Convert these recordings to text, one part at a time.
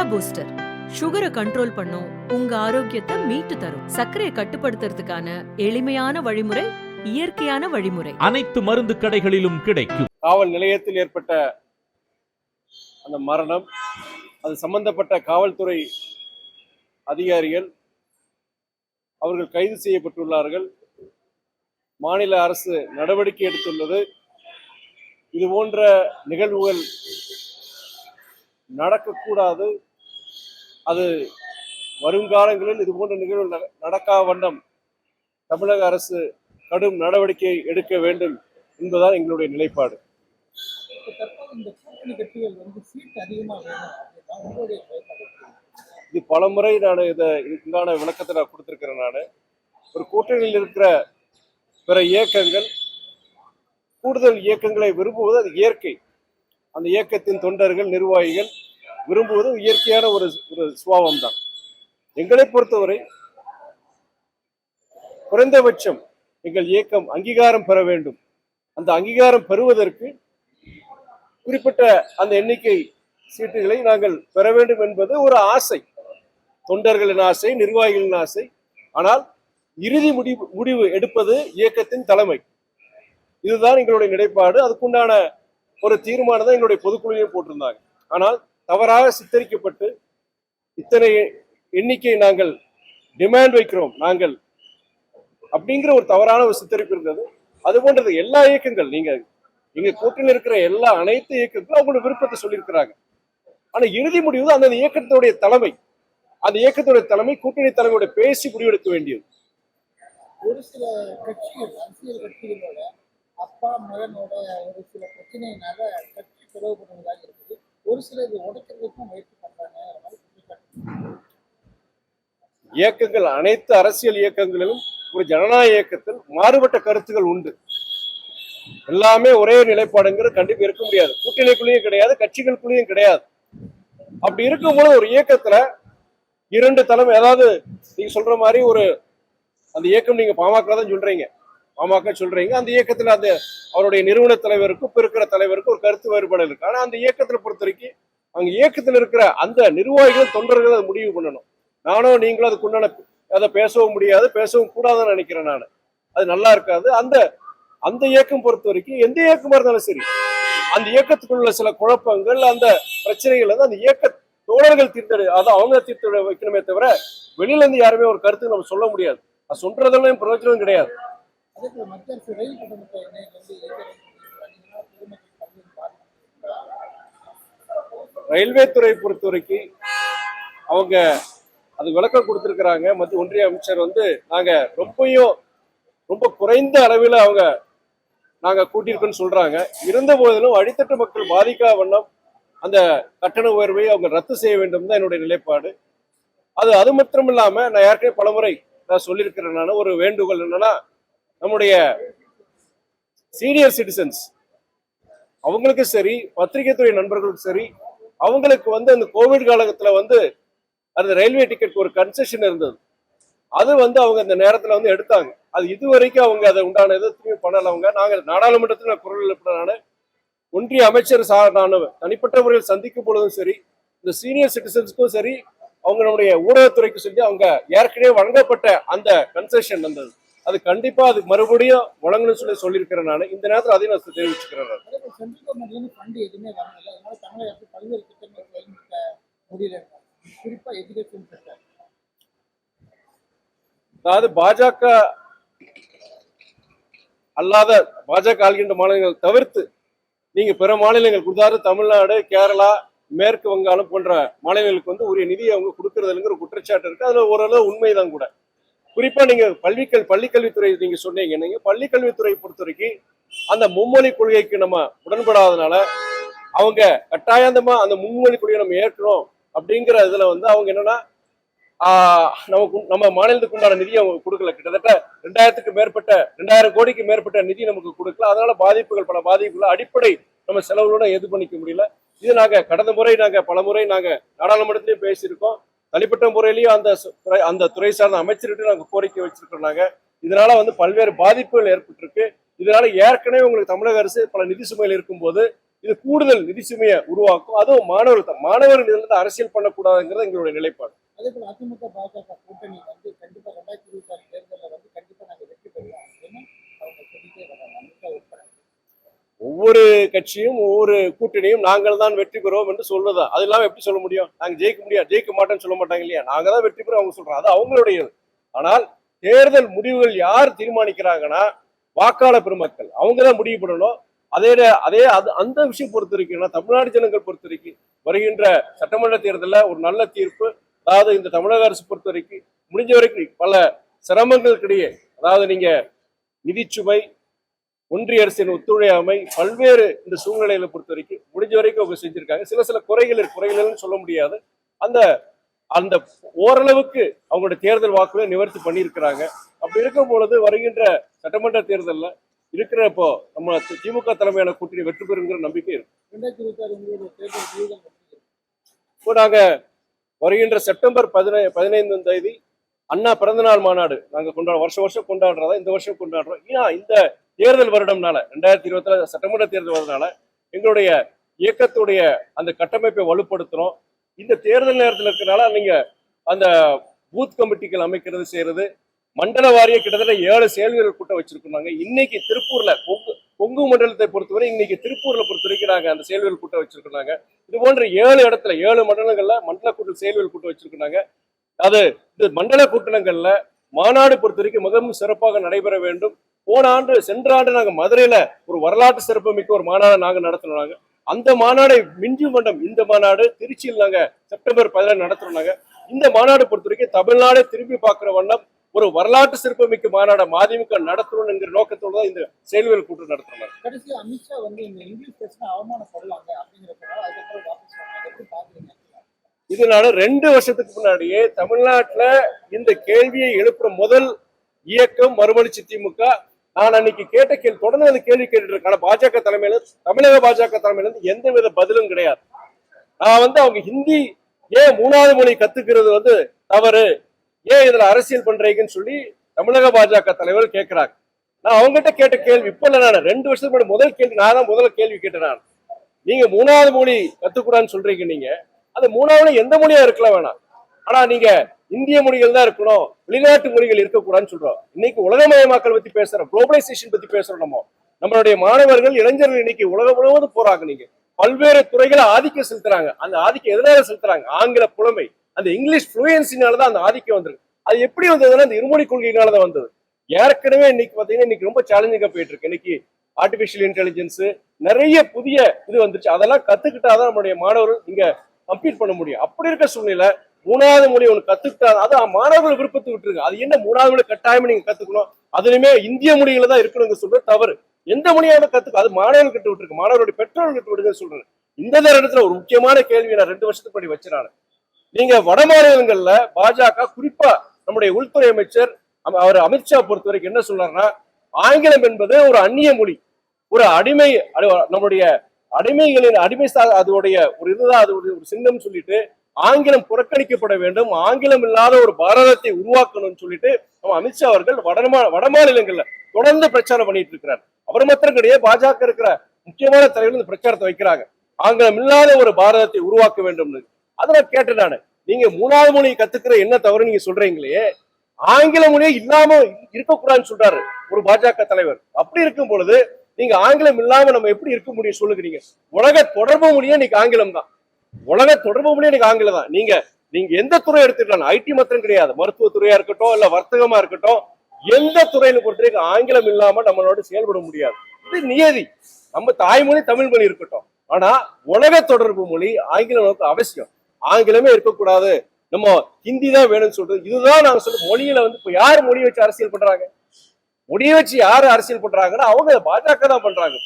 Jaya booster சுகரை control பண்ணும் உங்க ஆரோக்கியத்தை மீட்டு தரும். சர்க்கரையை கட்டுப்படுத்துறதுக்கான எளிமையான வழிமுறை இயற்கையான வழிமுறை. அனைத்து மருந்து கடைகளிலும் கிடைக்கும். காவல் நிலையத்தில் ஏற்பட்ட அந்த மரணம் அது சம்பந்தப்பட்ட காவல்துறை அதிகாரிகள் அவர்கள் கைது செய்யப்பட்டுள்ளார்கள். மாநில அரசு நடவடிக்கை எடுத்துள்ளது. இது போன்ற நிகழ்வுகள் நடக்கக்கூடாது. அது வருங்காலங்களில் இது போன்ற நிகழ்வுகள் நட- நடக்கா வண்ணம் தமிழக அரசு கடும் நடவடிக்கை எடுக்க வேண்டும் என்பதுதான் எங்களுடைய நிலைப்பாடு? இது பலமுறை நான் இதை இதுக்குண்டான விளக்கத்தை நான் கொடுத்துருக்கிறேன் நான். ஒரு கூட்டணியில் இருக்கிற பிற இயக்கங்கள் கூடுதல் இயக்கங்களை விரும்புவது அது இயற்கை. அந்த இயக்கத்தின் தொண்டர்கள் நிர்வாகிகள் விரும்புவது இயற்கையான ஒரு ஒரு சுபாவம் தான் எங்களை பொறுத்தவரை குறைந்தபட்சம் எங்கள் இயக்கம் அங்கீகாரம் பெற வேண்டும். அந்த அங்கீகாரம் பெறுவதற்கு குறிப்பிட்ட அந்த எண்ணிக்கை சீட்டுகளை நாங்கள் பெற வேண்டும் என்பது ஒரு ஆசை. தொண்டர்களின் ஆசை நிர்வாகிகளின் ஆசை. ஆனால் இறுதி முடிவு முடிவு எடுப்பது இயக்கத்தின் தலைமை. இதுதான் எங்களுடைய நிலைப்பாடு. அதுக்குண்டான ஒரு தீர்மானம் தான் எங்களுடைய பொதுக்குழுவையும் போட்டிருந்தாங்க. ஆனால் தவறாக சித்தரிக்கப்பட்டு இத்தனை எண்ணிக்கை நாங்கள் டிமாண்ட் வைக்கிறோம் நாங்கள் அப்படிங்கிற ஒரு தவறான ஒரு சித்தரிப்பு இருந்தது. அது போன்றது எல்லா இயக்கங்கள் நீங்க எங்க கூட்டணியில் இருக்கிற எல்லா அனைத்து இயக்கங்களும் அவங்களோட விருப்பத்தை சொல்லியிருக்கிறாங்க. ஆனா இறுதி முடிவு அந்த இயக்கத்துடைய தலைமை. அந்த இயக்கத்துடைய தலைமை கூட்டணி தலைமையோட பேசி முடிவெடுக்க வேண்டியது. ஒரு சில கட்சிகள் அரசியல் கட்சிகளோட அப்பா மகனோட ஒரு சில பிரச்சனையினால கட்சி பிளவுபடுவதாக இருக்குது. ஒரு சிலர் உடைக்கிறதுக்கும் முயற்சி பண்றாங்க. இயக்கங்கள் அனைத்து அரசியல் இயக்கங்களிலும் ஒரு ஜனநாயக இயக்கத்தில் மாறுபட்ட கருத்துகள் உண்டு. எல்லாமே ஒரே நிலைப்பாடுங்கிறது கண்டிப்பா இருக்க முடியாது. கூட்டணிக்குள்ளேயும் கிடையாது கட்சிகளுக்குள்ளேயும் கிடையாது. அப்படி இருக்கும்போது ஒரு இயக்கத்துல இரண்டு தலைமை ஏதாவது நீங்க சொல்ற மாதிரி ஒரு அந்த இயக்கம் நீங்க பாமக தான் சொல்றீங்க. பாமக சொல்றீங்க. அந்த இயக்கத்துல அந்த அவருடைய நிறுவன தலைவருக்கும் இப்ப இருக்கிற தலைவருக்கும் ஒரு கருத்து வேறுபாடு இருக்கு. ஆனா அந்த இயக்கத்துல பொறுத்த வரைக்கும் அங்க இயக்கத்துல இருக்கிற அந்த நிர்வாகிகள் தொண்டர்கள் அதை முடிவு பண்ணணும். நானும் நீங்களும் அதுக்குண்டான அதை பேசவும் முடியாது பேசவும் கூடாதுன்னு நினைக்கிறேன் நான். அது நல்லா இருக்காது. அந்த அந்த இயக்கம் பொறுத்த வரைக்கும் எந்த இயக்கமா இருந்தாலும் சரி அந்த இயக்கத்துக்குள்ள சில குழப்பங்கள் அந்த பிரச்சனைகள் வந்து அந்த இயக்க தோழர்கள் தீர்த்தெடு அதை அவங்க தீர்த்து வைக்கணுமே தவிர வெளியில இருந்து யாருமே ஒரு கருத்து நம்ம சொல்ல முடியாது. அது சொல்றதெல்லாம் பிரயோஜனம் கிடையாது. அதே போல மத்திய அரசு ரயில் கட்டணத்தை வந்து ரயில்வே துறை பொறுத்த வரைக்கும் அவங்க அது விளக்கம் கொடுத்துருக்குறாங்க. மத்திய ஒன்றிய அமைச்சர் வந்து நாங்கள் ரொம்பையும் ரொம்ப குறைந்த அளவில் அவங்க நாங்கள் கூட்டியிருக்கோன்னு சொல்கிறாங்க இருந்த போதிலும் அடித்தட்டு மக்கள் பாதிக்கா வண்ணம் அந்த கட்டண உயர்வை அவங்க ரத்து செய்ய வேண்டும் தான் என்னுடைய நிலைப்பாடு. அது அது மட்டும் இல்லாமல் நான் ஏற்கனவே பலமுறை நான் சொல்லியிருக்கிறேன். நான் ஒரு வேண்டுகோள் என்னன்னா நம்முடைய சீனியர் சிட்டிசன்ஸ் அவங்களுக்கும் சரி பத்திரிகை துறை நண்பர்களுக்கும் சரி அவங்களுக்கு வந்து அந்த கோவிட் காலத்தில் வந்து அந்த ரயில்வே டிக்கெட் ஒரு கன்செஷன் இருந்தது. அது வந்து அவங்க அந்த நேரத்தில் வந்து எடுத்தாங்க. அது இதுவரைக்கும் அவங்க அதை உண்டான எதுவுமே பண்ணல அவங்க. நாங்கள் நாடாளுமன்றத்தில் குரல் எழுப்பின நான் ஒன்றிய அமைச்சர் சா நான் தனிப்பட்ட முறையில் சந்திக்கும் பொழுதும் சரி இந்த சீனியர் சிட்டிசன்ஸுக்கும் சரி அவங்க நம்முடைய ஊடகத்துறைக்கு சொல்லி அவங்க ஏற்கனவே வழங்கப்பட்ட அந்த கன்செஷன் வந்தது. அது கண்டிப்பா அது மறுபடியும் வழங்கணும்னு சொல்லி சொல்லியிருக்கிறேன் நான். இந்த நேரத்தில் அதையும் நான் தெரிவிச்சுக்கிறேன் அதாவது பாஜக அல்லாத பாஜக ஆள்கின்ற மாநிலங்கள் தவிர்த்து நீங்க பிற மாநிலங்கள் கொடுத்தாரு தமிழ்நாடு கேரளா மேற்கு வங்காளம் போன்ற மாநிலங்களுக்கு வந்து உரிய நிதியை அவங்க கொடுக்கறதுங்கிற குற்றச்சாட்டு இருக்கு. அதுல ஓரளவு உண்மைதான் கூட. குறிப்பா நீங்க பள்ளிக்கல் பள்ளிக்கல்வித்துறை நீங்க சொன்னீங்க. நீங்க பள்ளிக்கல்வித்துறை பொறுத்த வரைக்கும் அந்த மும்மொழி கொள்கைக்கு நம்ம உடன்படாதனால அவங்க கட்டாயந்தமா அந்த மும்மொழி கொள்கையை நம்ம ஏற்கணும் அப்படிங்கிற இதுல வந்து அவங்க என்னன்னா ஆஹ் நமக்கு நம்ம மாநிலத்துக்கு உண்டான நிதி அவங்க கொடுக்கல. கிட்டத்தட்ட ரெண்டாயிரத்துக்கு மேற்பட்ட ரெண்டாயிரம் கோடிக்கு மேற்பட்ட நிதி நமக்கு கொடுக்கல. அதனால பாதிப்புகள் பல பாதிப்புகள் அடிப்படை நம்ம செலவுகளோட எது பண்ணிக்க முடியல. இது நாங்க கடந்த முறை நாங்க பல முறை நாங்க நாடாளுமன்றத்திலயும் பேசியிருக்கோம். தனிப்பட்ட முறையிலையும் அந்த துறை- அந்த துறை சார்ந்த அமைச்சர்கிட்ட நாங்கள் கோரிக்கை வச்சிருக்கோம் நாங்கள் இதனால வந்து பல்வேறு பாதிப்புகள் ஏற்பட்டிருக்கு. இதனால ஏற்கனவே உங்களுக்கு தமிழக அரசு பல நிதி சுமையில் இருக்கும்போது இது கூடுதல் நிதி சுமையை உருவாக்கும். அதுவும் மாணவர்கள் தான். மாணவர்கள் இதுல இருந்து அரசியல் பண்ணக்கூடாதுங்கிறது எங்களுடைய நிலைப்பாடு. அதே போல அதிமுக பாஜக கூட்டணி வந்து கண்டிப்பா ரெண்டாயிரத்தி இருபத்தி ஆறு தேர்தலில் வந்து கண்டிப்பா நாங்க வெற்றி பெறுவோம் அப்படின்னு அவங்க சொல்லிட்டே வர்றாங்க அமித்ஷா உட்பட ஒவ்வொரு கட்சியும் ஒவ்வொரு கூட்டணியும் நாங்கள் தான் வெற்றி பெறுவோம் என்று சொல்றதா அது இல்லாமல் எப்படி சொல்ல முடியும்? நாங்கள் ஜெயிக்க முடியாது ஜெயிக்க மாட்டோம்னு சொல்ல மாட்டாங்க இல்லையா? நாங்கள் தான் வெற்றி பெறுவோம் அவங்க சொல்கிறோம் அது அவங்களுடையது. ஆனால் தேர்தல் முடிவுகள் யார் தீர்மானிக்கிறாங்கன்னா வாக்காளர் பெருமக்கள். அவங்க தான் முடிவு பண்ணணும். அதே அதே அது அந்த விஷயம் பொறுத்த வரைக்கும் தமிழ்நாடு ஜனங்கள் பொறுத்த வரைக்கும் வருகின்ற சட்டமன்ற தேர்தலில் ஒரு நல்ல தீர்ப்பு. அதாவது இந்த தமிழக அரசு பொறுத்த வரைக்கும் முடிஞ்ச வரைக்கும் பல சிரமங்களுக்கிடையே அதாவது நீங்க நிதிச்சுமை ஒன்றிய அரசின் ஒத்துழையாமை பல்வேறு இந்த சூழ்நிலையில பொறுத்த வரைக்கும் முடிஞ்ச வரைக்கும் அவங்க செஞ்சிருக்காங்க. சில சில குறைகள் குறைகள்னு சொல்ல முடியாது. அந்த அந்த ஓரளவுக்கு அவங்களுடைய தேர்தல் வாக்குகளை நிவர்த்தி பண்ணியிருக்கிறாங்க. அப்படி இருக்கும் பொழுது வருகின்ற சட்டமன்ற தேர்தலில் இருக்கிற இப்போ நம்ம திமுக தலைமையான கூட்டணி வெற்றி பெறுங்கிற நம்பிக்கை இருக்கு. தேர்தல் இப்போ நாங்க வருகின்ற செப்டம்பர் பதினை பதினைந்தாம் தேதி அண்ணா பிறந்தநாள் மாநாடு நாங்க கொண்டாட வருஷம் வருஷம் கொண்டாடுறதா இந்த வருஷம் கொண்டாடுறோம். ஏன்னா இந்த தேர்தல் வருடம்னால ரெண்டாயிரத்தி இருபத்தி சட்டமன்ற தேர்தல் வருதுனால எங்களுடைய இயக்கத்துடைய அந்த கட்டமைப்பை வலுப்படுத்துறோம். இந்த தேர்தல் நேரத்தில் இருக்கிறனால நீங்க அந்த பூத் கமிட்டிகள் அமைக்கிறது செய்யறது மண்டல வாரிய கிட்டத்தட்ட ஏழு செயல்வீரர் கூட்டம் வச்சிருக்கோம் நாங்க இன்னைக்கு திருப்பூர்ல கொங்கு கொங்கு மண்டலத்தை பொறுத்தவரை இன்னைக்கு திருப்பூர்ல பொறுத்த வரைக்கும் நாங்க அந்த செயல்வீரர் கூட்டம் வச்சிருக்கோம் இது போன்ற ஏழு இடத்துல ஏழு மண்டலங்கள்ல மண்டல கூட்டம் செயல்வீரர் கூட்டம் வச்சிருக்கிறாங்க அது இந்த மண்டல கூட்டணங்கள்ல மாநாடு பொறுத்த வரைக்கும் மிகவும் சிறப்பாக நடைபெற வேண்டும். போன ஆண்டு சென்ற ஆண்டு நாங்க மதுரையில ஒரு வரலாற்று சிறப்புமிக்க ஒரு மாநாடு நாங்க நடத்தினோம் அந்த மாநாடை மிஞ்சி மண்டம் இந்த மாநாடு திருச்சியில் நாங்க செப்டம்பர் பதினேழு நடத்துறோம் நாங்க. இந்த மாநாடு பொறுத்த வரைக்கும் தமிழ்நாடே திரும்பி பார்க்கிற வண்ணம் ஒரு வரலாற்று சிறப்புமிக்க மாநாடை மதிமுக நடத்தணும் என்கிற நோக்கத்தோட தான் இந்த செயல்வீரர் கூட்டம் நடத்துறோம் நாங்க. கடைசி அமித்ஷா வந்து இந்த இங்கிலீஷ் பேசினா அவமானப்படுவாங்க அப்படிங்கிறப்ப அதுக்கப்புறம் வாபஸ் வாங்க. எப்படி பாக்குறீங்க? இதனால ரெண்டு வருஷத்துக்கு முன்னாடியே தமிழ்நாட்டுல இந்த கேள்வியை எழுப்புற முதல் இயக்கம் மறுமலர்ச்சி திமுக நான் அன்னைக்கு கேட்ட கேள்வி தொடர்ந்து அந்த கேள்வி கேட்டுட்டு இருக்கேன் பாஜக தலைமையில தமிழக பாஜக தலைமையில இருந்து எந்த வித பதிலும் கிடையாது. நான் வந்து அவங்க ஹிந்தி ஏன் மூணாவது மொழி கத்துக்கிறது வந்து தவறு? ஏன் இதுல அரசியல் பண்றீங்கன்னு சொல்லி தமிழக பாஜக தலைவர் கேட்கிறாங்க நான் அவங்ககிட்ட கேட்ட கேள்வி இப்ப இல்ல நான் ரெண்டு வருஷத்துக்கு முன்னாடி முதல் கேள்வி நான் தான் முதல்ல கேள்வி கேட்டேன் நான். நீங்க மூணாவது மொழி கத்துக்கூடாதுன்னு சொல்றீங்க நீங்க. அது மூணாவது எந்த மொழியா இருக்கலாம் வேணாம். ஆனா நீங்க இந்திய மொழிகள் தான் இருக்கணும் வெளிநாட்டு மொழிகள் இருக்கக்கூடாதுன்னு சொல்றோம். இன்னைக்கு உலகமயமாக்கல் பத்தி பேசுறோம் குளோபலைசேஷன் பத்தி பேசுறோம் நம்ம. நம்மளுடைய மாணவர்கள் இளைஞர்கள் இன்னைக்கு உலகம் முழுவதும் போறாங்க நீங்க. பல்வேறு துறைகளை ஆதிக்கம் செலுத்துறாங்க. அந்த ஆதிக்கம் எதனால செலுத்துறாங்க? ஆங்கில புலமை. அந்த இங்கிலீஷ் ஃப்ளூயன்சினால தான் அந்த ஆதிக்கம் வந்திருக்கு. அது எப்படி வந்ததுன்னா அந்த இருமொழி கொள்கையினால தான் வந்தது. ஏற்கனவே இன்னைக்கு பாத்தீங்கன்னா இன்னைக்கு ரொம்ப சேலஞ்சிங்கா போயிட்டு இருக்கு இன்னைக்கு ஆர்டிபிஷியல் இன்டெலிஜென்ஸ் நிறைய புதிய இது வந்துருச்சு அதெல்லாம் கத்துக்கிட்டாதான் நம்மளுடைய மாணவர்கள் இங்க கம்ப்ளீட் பண்ண முடியும். அப்படி இருக்க சூழ்நிலை மூணாவது மொழி ஒன்று கத்துக்கிட்டா அது மாணவர்கள் விருப்பத்தை விட்டுருங்க. அது என்ன மூணாவது மொழி கட்டாயமா நீங்க கத்துக்கணும்? அதுலயுமே இந்திய மொழியில தான் இருக்கணுங்க சொல்றது தவறு. எந்த மொழியாவது கத்துக்க அது மாணவர்கள் கிட்ட விட்டுருக்கு மாணவருடைய பெற்றோர்கள் கிட்ட விடுங்க சொல்றேன். இந்த நேரத்துல ஒரு முக்கியமான கேள்வி நான் ரெண்டு வருஷத்துக்கு படி வச்சிருக்காங்க நீங்க வட மாநிலங்கள்ல பாஜக குறிப்பா நம்முடைய உள்துறை அமைச்சர் அவர் அமித்ஷா பொறுத்த வரைக்கும் என்ன சொல்றாருன்னா ஆங்கிலம் என்பது ஒரு அந்நிய மொழி. ஒரு அடிமை நம்முடைய அடிமைகளின் அடிமை அதோடைய ஒரு இதுதான் அது ஒரு சின்னம் சொல்லிட்டு ஆங்கிலம் புறக்கணிக்கப்பட வேண்டும். ஆங்கிலம் இல்லாத ஒரு பாரதத்தை உருவாக்கணும்னு சொல்லிட்டு நம்ம அமித்ஷா அவர்கள் வடமா வட மாநிலங்கள்ல தொடர்ந்து பிரச்சாரம் பண்ணிட்டு இருக்கிறார். அவர் மாத்திரம் கிடையாது பாஜக இருக்கிற முக்கியமான தலைவர்கள் இந்த பிரச்சாரத்தை வைக்கிறாங்க. ஆங்கிலம் இல்லாத ஒரு பாரதத்தை உருவாக்க வேண்டும்னு. அதை நான் கேட்டேன் நீங்க மூணாவது மொழியை கத்துக்கிற என்ன தவறு நீங்க சொல்றீங்களே? ஆங்கில மொழியே இல்லாம இருக்கக்கூடாதுன்னு சொல்றாரு ஒரு பாஜக தலைவர். அப்படி இருக்கும் பொழுது நீங்க ஆங்கிலம் இல்லாம நம்ம எப்படி இருக்க முடியும் சொல்லுங்க நீங்க. உலக தொடர்பு மொழியே இன்னைக்கு ஆங்கிலம் தான். உலக தொடர்பு மொழி இன்னைக்கு ஆங்கிலம் தான். நீங்க நீங்க எந்த துறை எடுத்துக்கலாம் ஐடி மாத்திரம் கிடையாது. மருத்துவ துறையா இருக்கட்டும் இல்ல வர்த்தகமா இருக்கட்டும் எந்த துறையில பொறுத்த வரைக்கும் ஆங்கிலம் இல்லாம நம்மளோட செயல்பட முடியாது. இது நியதி. நம்ம தாய்மொழி தமிழ் மொழி இருக்கட்டும். ஆனா உலக தொடர்பு மொழி ஆங்கிலம் நமக்கு அவசியம். ஆங்கிலமே இருக்கக்கூடாது. நம்ம ஹிந்தி தான் வேணும்னு சொல்றது. இதுதான் நாங்க சொல்ற மொழியில வந்து இப்ப யார் மொழி வச்சு அரசியல் பண்றாங்க? மொழியை வச்சு யாரு அரசியல் பண்றாங்கன்னா அவங்க பாஜக தான் பண்றாங்க.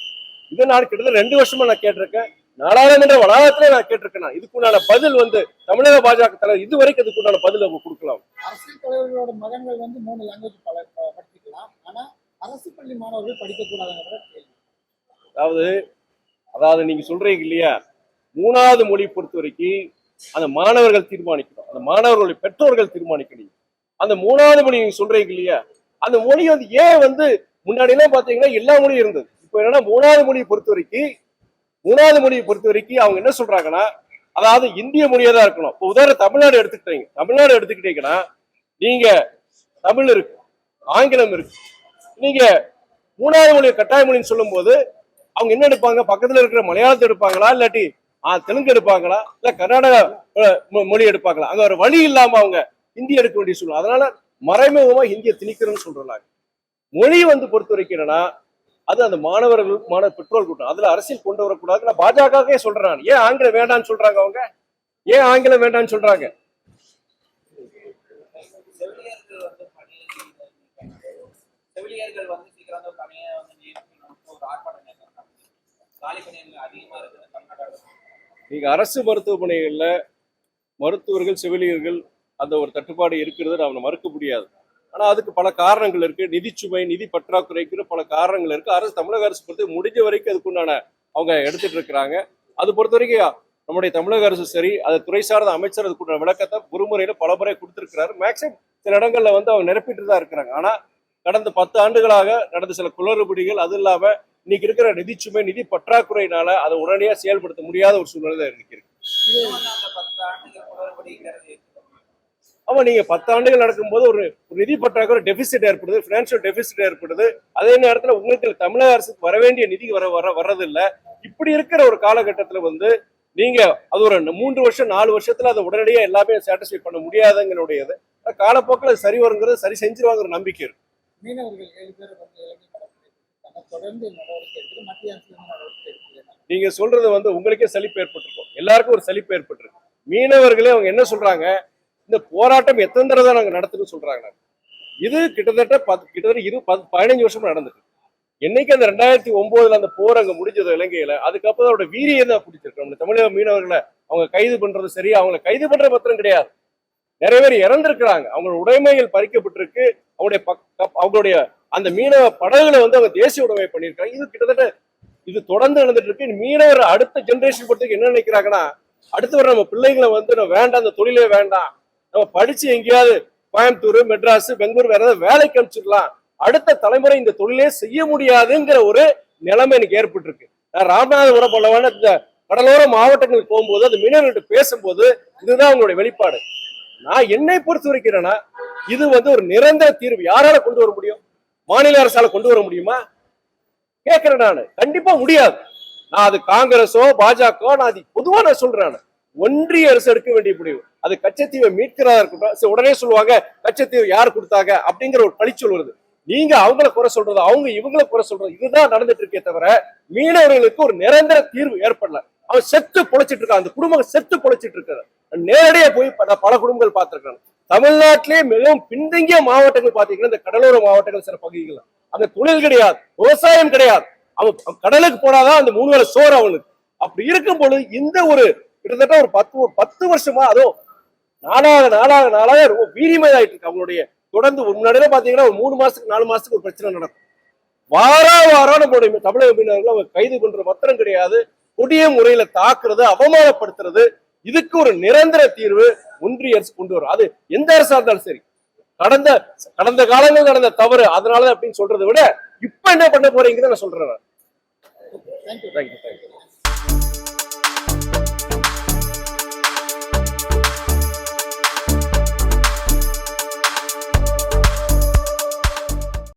இதை நான் கிட்டத்தட்ட ரெண்டு வருஷமா நான் கேட்டிருக்கேன். நாடாளுமன்ற வளாகத்திலே நான் கேட்டிருக்கேன். இதுக்குண்டான பதில் வந்து தமிழக பாஜக தலைவர் இது வரைக்கும் இதுக்குண்டான பதில் அவங்க கொடுக்கலாம். அரசியல் தலைவர்களோட மகன்கள் வந்து மூணு லாங்குவேஜ் பல ப- படிச்சுக்கலாம். ஆனா அரசு பள்ளி மாணவர்கள் படிக்கக்கூடாதுங்கிற அதாவது அதாவது நீங்க சொல்றீங்க இல்லையா? மூணாவது மொழி பொறுத்த வரைக்கும் அந்த மாணவர்கள் தீர்மானிக்கணும். அந்த மாணவர்களுடைய பெற்றோர்கள் தீர்மானிக்கணும். அந்த மூணாவது மொழி நீங்க சொல்றீங்க இல்லையா? அந்த மொழி வந்து ஏன் வந்து முன்னாடி எல்லாம் பாத்தீங்கன்னா எல்லா மொழியும் இருந்தது. இப்போ என்னன்னா மூணாவது மொழியை பொறுத்த வரைக்கும் மூணாவது மொழியை பொறுத்த வரைக்கும் அவங்க என்ன சொல்றாங்கன்னா அதாவது இந்திய மொழியா தான் இருக்கணும். இப்போ உதாரணம் தமிழ்நாடு எடுத்துக்கிட்டீங்க. தமிழ்நாடு எடுத்துக்கிட்டீங்கன்னா நீங்க தமிழ் இருக்கு ஆங்கிலம் இருக்கு. நீங்க மூணாவது மொழி கட்டாய மொழின்னு சொல்லும்போது அவங்க என்ன எடுப்பாங்க? பக்கத்துல இருக்கிற மலையாளத்தை எடுப்பாங்களா? இல்லாட்டி தெலுங்கு எடுப்பாங்களா? இல்ல கர்நாடகா மொழி எடுப்பாங்களா? அங்க ஒரு வழி இல்லாம அவங்க ஹிந்தி எடுக்க வேண்டிய சொல்லுவோம் அதனால மறைமுகமா ஹிந்தியை திணிக்கிறோம்னு சொல்றாங்க. மொழி வந்து பொறுத்த வரைக்கும் என்னன்னா அது அந்த மாணவர்கள் மாணவ பெற்றோர் கூட்டம். அதுல அரசியல் கொண்டு வரக்கூடாது நான் பாஜகவே சொல்றேன். ஏன் ஆங்கிலம் வேண்டாம்னு சொல்றாங்க அவங்க? ஏன் ஆங்கிலம் வேண்டாம்னு சொல்றாங்க? நீங்க அரசு மருத்துவமனைகள்ல மருத்துவர்கள் செவிலியர்கள் அந்த ஒரு தட்டுப்பாடு இருக்கிறது நாம் மறுக்க முடியாது. ஆனா அதுக்கு பல காரணங்கள் இருக்கு. நிதிச்சுமை நிதி பற்றாக்குறைக்குன்னு பல காரணங்கள் இருக்கு. அரசு தமிழக அரசு பொறுத்து முடிஞ்ச வரைக்கும் அதுக்குண்டான அவங்க எடுத்துட்டு இருக்கிறாங்க. அது பொறுத்த வரைக்கும் நம்முடைய தமிழக அரசு சரி அது துறை சார்ந்த அமைச்சர் அதுக்குண்டான விளக்கத்தை ஒருமுறையில பல முறை கொடுத்துருக்கிறாரு. மேக்சிமம் சில இடங்கள்ல வந்து அவங்க நிரப்பிட்டு தான் இருக்கிறாங்க. ஆனா கடந்த பத்து ஆண்டுகளாக நடந்த சில குளறுபடிகள் அது இல்லாம இன்னைக்கு இருக்கிற நிதிச்சுமை நிதி பற்றாக்குறையினால அதை உடனடியாக செயல்படுத்த முடியாத ஒரு சூழ்நிலை தான் இருக்கு அந்த பத்து ஆண்டுகள் குளறுபடிங்கிறது ஆமா நீங்க பத்து ஆண்டுகள் நடக்கும்போது ஒரு நிதி பற்றாக்குறை டெபிசிட் ஏற்படுது பினான்சியல் டெபிசிட் ஏற்படுது. அதே நேரத்துல உங்களுக்கு தமிழக அரசுக்கு வர வேண்டிய நிதி வர வர வர்றதில்ல. இப்படி இருக்கிற ஒரு காலகட்டத்துல வந்து நீங்க அது ஒரு மூன்று வருஷம் நாலு வருஷத்துல அதை உடனடியா எல்லாமே சாட்டிஸ்ஃபை பண்ண முடியாதுங்கிறதுடையது காலப்போக்கில் சரி வருங்கிறது சரி செஞ்சிருவாங்கிற நம்பிக்கை இருக்கு. மீனவர்கள் ஏழு பேர் வந்து இலங்கை கடற்படை தொடர்ந்து நடவடிக்கை எடுக்குது மத்திய அரசு வந்து நடவடிக்கை எடுக்குது. நீங்க சொல்றது வந்து உங்களுக்கே சலிப்பு ஏற்பட்டிருக்கும். எல்லாருக்கும் ஒரு சலிப்பு ஏற்பட்டிருக்கு. மீனவர்களே அவங்க என்ன சொல்றாங்க? இந்த போராட்டம் எத்தனை தடவை தான் நாங்க நடத்துன்னு சொல்றாங்க இது கிட்டத்தட்ட பத்து கிட்டத்தட்ட இரு பத்து பதினஞ்சு வருஷம் நடந்துட்டு என்னைக்கு அந்த ரெண்டாயிரத்தி ஒன்பதுல அந்த போர் அங்க முடிஞ்சது இலங்கையில அதுக்கப்புறம் அதோட வீரியம் தான் பிடிச்சிருக்கு. நம்ம தமிழக மீனவர்களை அவங்க கைது பண்றது சரி அவங்களை கைது பண்ற பத்திரம் கிடையாது. நிறைய பேர் இறந்திருக்கிறாங்க. அவங்களோட உடைமைகள் பறிக்கப்பட்டிருக்கு. அவங்களுடைய அவங்களுடைய அந்த மீனவ படகுகளை வந்து அவங்க தேசிய உடைமை பண்ணியிருக்காங்க. இது கிட்டத்தட்ட இது தொடர்ந்து நடந்துட்டு இருக்கு. மீனவர் அடுத்த ஜெனரேஷன் பொறுத்துக்கு என்ன நினைக்கிறாங்கன்னா அடுத்து வர நம்ம பிள்ளைங்களை வந்து நம்ம வேண்டாம் அந்த தொழிலே வேண்டாம். நம்ம படிச்சு எங்கேயாவது கோயம்புத்தூர் மெட்ராஸ் பெங்களூர் வேற ஏதாவது வேலைக்கு அனுப்பிச்சிடலாம். அடுத்த தலைமுறை இந்த தொழிலே செய்ய முடியாதுங்கிற ஒரு நிலைமை எனக்கு ஏற்பட்டிருக்கு. நான் ராமநாதபுரம் போலவான இந்த கடலோர மாவட்டங்களுக்கு போகும்போது அந்த மீனவர்கள்ட்ட பேசும்போது இதுதான் அவங்களுடைய வெளிப்பாடு. நான் என்னை பொறுத்து வரைக்கிறேன்னா இது வந்து ஒரு நிரந்தர தீர்வு. யாரால கொண்டு வர முடியும்? மாநில அரசால கொண்டு வர முடியுமா? கேட்கிறேன் நான். கண்டிப்பா முடியாது. நான் அது காங்கிரஸோ பாஜக நான் அது பொதுவா நான் சொல்றேன் ஒன்றிய அரசு எடுக்க வேண்டிய முடிவு. அது கச்சத்தீவை மீட்கிறதா இருக்கட்டும் சரி, உடனே சொல்லுவாங்க கச்சத்தீவு யார் கொடுத்தாங்க அப்படிங்கிற ஒரு பழிச்சொல் வருது. நீங்க அவங்கள குறை சொல்றது அவங்க இவங்கள குறை சொல்றது இதுதான் நடந்துட்டு இருக்கே தவிர மீனவர்களுக்கு ஒரு நிரந்தர தீர்வு ஏற்படல. அவன் செத்து பொழைச்சிட்டு இருக்கான் அந்த குடும்பம் செத்து பொழைச்சிட்டு இருக்காரு நேரடியா போய் பல குடும்பங்கள் பார்த்திருக்கேன் தமிழ்நாட்டிலே மிகவும் பின்தங்கிய மாவட்டங்கள் பாத்தீங்கன்னா இந்த கடலோர மாவட்டங்கள் சில பகுதிகள் அங்க தொழில் கிடையாது விவசாயம் கிடையாது. அவன் கடலுக்கு போனாதான் அந்த மூணு வேளை சோறு அவனுக்கு. அப்படி இருக்கும் பொழுது இந்த ஒரு கிட்டத்தட்ட ஒரு பத்து ஒரு பத்து வருஷமா அதுவும் நாளாக நாளாக நாளாக ரொம்ப வீரியமாயிட்டு இருக்கு. அவங்களுடைய தொடர்ந்து முன்னாடியே பாத்தீங்கன்னா ஒரு மூணு மாசத்துக்கு நாலு மாசத்துக்கு ஒரு பிரச்சனை நடக்கும். வாரா வாரம் நம்மளுடைய தமிழக மீனவர்கள் அவங்க கைது பண்ற பத்திரம் கிடையாது. கொடிய முறையில தாக்குறது அவமானப்படுத்துறது இதுக்கு ஒரு நிரந்தர தீர்வு ஒன்றிய அரசு கொண்டு வரும். அது எந்த அரசா இருந்தாலும் சரி. கடந்த கடந்த காலங்கள் நடந்த தவறு அதனால அப்படின்னு சொல்றதை விட இப்ப என்ன பண்ண போறீங்கன்னு நான் சொல்றேன் தேங்க்யூ தேங்க்யூ தேங்க்யூ